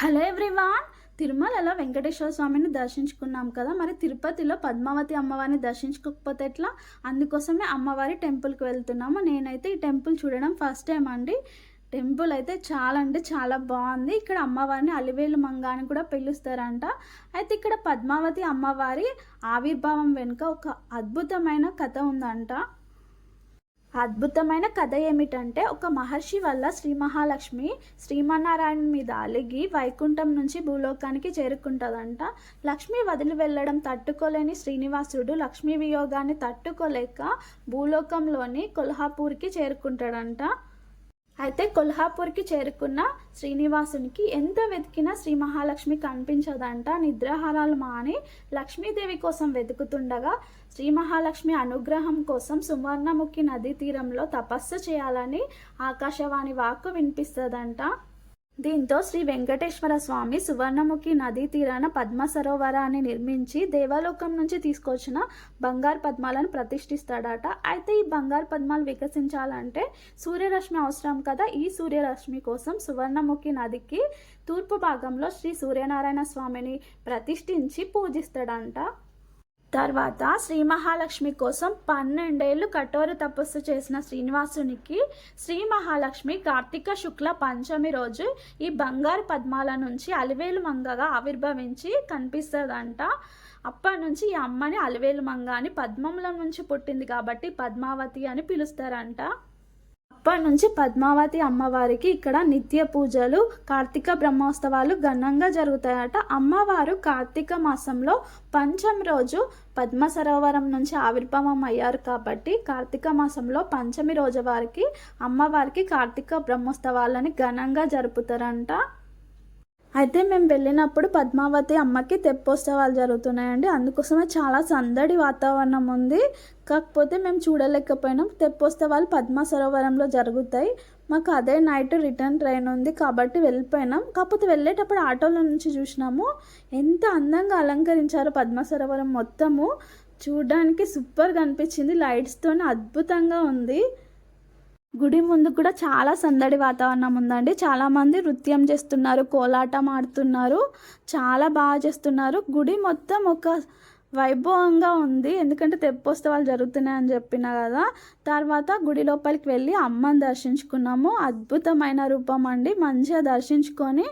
Hello everyone! తిరుమలలో వెంకటేశ్వర స్వామిని దర్శించుకున్నాం కదా. మరి తిరుపతిలో పద్మావతి అమ్మవారిని దర్శించుకోకపోతే ఎట్లా? అందుకోసమే అమ్మవారి టెంపుల్కి వెళ్తున్నాము. నేనైతే ఈ టెంపుల్ చూడడం ఫస్ట్ టైం అండి. టెంపుల్ అయితే చాలా అంటే చాలా బాగుంది. ఇక్కడ అమ్మవారిని అలివేలు మంగ అని కూడా పిలుస్తారంట. అయితే ఇక్కడ పద్మావతి అమ్మవారి ఆవిర్భావం వెనుక ఒక అద్భుతమైన కథ ఉందంట. అద్భుతమైన కథ ఏమిటంటే ఒక మహర్షి వల్ల శ్రీ మహాలక్ష్మి శ్రీమన్నారాయణ మీద అలిగి వైకుంఠం నుంచి భూలోకానికి చేరుకుంటుందంట. లక్ష్మి వదిలి వెళ్ళడం తట్టుకోలేని శ్రీనివాసుడు లక్ష్మీ వియోగాన్ని తట్టుకోలేక భూలోకంలోని కొల్హాపూర్కి చేరుకుంటాడంట. అయితే కొల్హాపూర్కి చేరుకున్న శ్రీనివాసునికి ఎంత వెతికినా శ్రీ మహాలక్ష్మి కనిపించదంట. నిద్రాహారాలు మాని లక్ష్మీదేవి కోసం వెతుకుతుండగా శ్రీ మహాలక్ష్మి అనుగ్రహం కోసం సువర్ణముఖి నదీ తీరంలో తపస్సు చేయాలని ఆకాశవాణి వాక్కు వినిపిస్తుందంట. దీంతో శ్రీ వెంకటేశ్వర స్వామి సువర్ణముఖి నదీ తీరాన పద్మ సరోవరాన్ని నిర్మించి దేవలోకం నుంచి తీసుకొచ్చిన బంగారు పద్మాలను ప్రతిష్ఠిస్తాడట. అయితే ఈ బంగారు పద్మాలు వికసించాలంటే సూర్యరశ్మి అవసరం కదా. ఈ సూర్యరశ్మి కోసం సువర్ణముఖి నదికి తూర్పు భాగంలో శ్రీ సూర్యనారాయణ స్వామిని ప్రతిష్ఠించి పూజిస్తాడంట. తర్వాత శ్రీ మహాలక్ష్మి కోసం పన్నెండేళ్ళు కఠోర తపస్సు చేసిన శ్రీనివాసునికి శ్రీ మహాలక్ష్మి కార్తీక శుక్ల పంచమి రోజు ఈ బంగారు పద్మాల నుంచి అలివేలు మంగగా ఆవిర్భవించి కనిపిస్తుందంట. అప్పటి నుంచి ఈ అమ్మని అలివేలు మంగ అని పద్మముల నుంచి పుట్టింది కాబట్టి పద్మావతి అని పిలుస్తారంట. అప్పటి నుంచి పద్మావతి అమ్మవారికి ఇక్కడ నిత్య పూజలు కార్తీక బ్రహ్మోత్సవాలు ఘనంగా జరుగుతాయట. అమ్మవారు కార్తీక మాసంలో పంచం రోజు పద్మ సరోవరం నుంచి ఆవిర్భావం అయ్యారు కాబట్టి కార్తీక మాసంలో పంచమి రోజు వారికి అమ్మవారికి కార్తీక బ్రహ్మోత్సవాలని ఘనంగా జరుపుతారంట. అయితే మేము వెళ్ళినప్పుడు పద్మావతి అమ్మకి తెప్పోత్సవాలు జరుగుతున్నాయండి. అందుకోసమే చాలా సందడి వాతావరణం ఉంది. కాకపోతే మేము చూడలేకపోయినాం. తెప్పోత్సవాలు పద్మ సరోవరంలో జరుగుతాయి. మాకు అదే నైట్ రిటర్న్ ట్రైన్ ఉంది కాబట్టి వెళ్ళిపోయినాం. కాకపోతే వెళ్ళేటప్పుడు ఆటోలో నుంచి చూసినాము. ఎంత అందంగా అలంకరించారో పద్మ సరోవరం మొత్తము. చూడడానికి సూపర్గా అనిపించింది. లైట్స్తో అద్భుతంగా ఉంది. గుడి ముందు కూడా చాలా సందడి వాతావరణం ఉందండి. చాలామంది నృత్యం చేస్తున్నారు కోలాటం ఆడుతున్నారు చాలా బాగా చేస్తున్నారు. గుడి మొత్తం ఒక వైభవంగా ఉంది. ఎందుకంటే తెప్పోత్సవాలు జరుగుతున్నాయని చెప్పిన కదా. తర్వాత గుడి లోపలికి వెళ్ళి అమ్మని దర్శించుకున్నాము. అద్భుతమైన రూపం అండి. మంచిగా దర్శించుకొని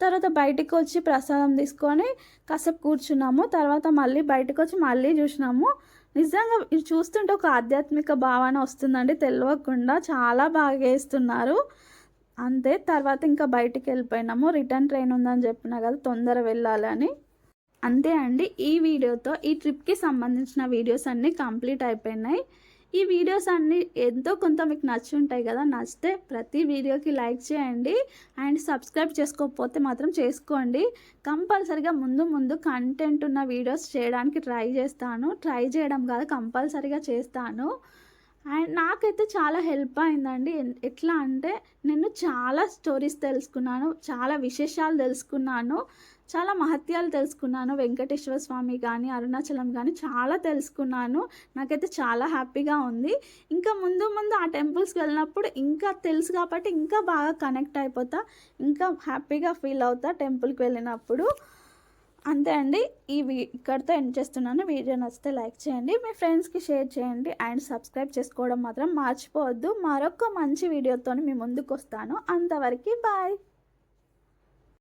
తర్వాత బయటికి వచ్చి ప్రసాదం తీసుకొని కాసేపు కూర్చున్నాము. తర్వాత మళ్ళీ బయటకు వచ్చి మళ్ళీ చూసినాము. నిజంగా ఇది చూస్తుంటే ఒక ఆధ్యాత్మిక భావన వస్తుందండి తెలియకుండా చాలా బాగా వేస్తున్నారు అంతే తర్వాత ఇంకా బయటికి వెళ్ళిపోయినాము. రిటర్న్ ట్రైన్ ఉందని చెప్పిన కదా తొందర వెళ్ళాలని. అంతే అండి ఈ వీడియోతో ఈ ట్రిప్కి సంబంధించిన వీడియోస్ అన్నీ కంప్లీట్ అయిపోయినాయి. ఈ వీడియోస్ అన్నీ ఎంతో కొంత మీకు నచ్చి ఉంటాయి కదా నచ్చితే ప్రతి వీడియోకి లైక్ చేయండి. అండ్ సబ్స్క్రైబ్ చేసుకోకపోతే మాత్రం చేసుకోండి. కంపల్సరిగా ముందు ముందు కంటెంట్ ఉన్న వీడియోస్ చేయడానికి ట్రై చేస్తాను. ట్రై చేయడం కాదు కంపల్సరిగా చేస్తాను. అండ్ నాకైతే చాలా హెల్ప్ అయిందండి. ఎట్లా అంటే నేను చాలా స్టోరీస్ తెలుసుకున్నాను చాలా విశేషాలు తెలుసుకున్నాను చాలా మహత్యాలు తెలుసుకున్నాను. వెంకటేశ్వర స్వామి కానీ అరుణాచలం కానీ చాలా తెలుసుకున్నాను. నాకైతే చాలా హ్యాపీగా ఉంది. ఇంకా ముందు ముందు ఆ టెంపుల్స్కి వెళ్ళినప్పుడు ఇంకా తెలుసు కాబట్టి ఇంకా బాగా కనెక్ట్ అయిపోతా ఇంకా హ్యాపీగా ఫీల్ అవుతా టెంపుల్కి వెళ్ళినప్పుడు. అంతే అండి. ఈ వీ ఇక్కడితో ఎండ్ చేస్తున్నాను. వీడియో నచ్చితే లైక్ చేయండి. మీ ఫ్రెండ్స్కి షేర్ చేయండి. అండ్ సబ్స్క్రైబ్ చేసుకోవడం మాత్రం మర్చిపోవద్దు. మరొక మంచి వీడియోతో మీ ముందుకు వస్తాను అంతవరకు బాయ్.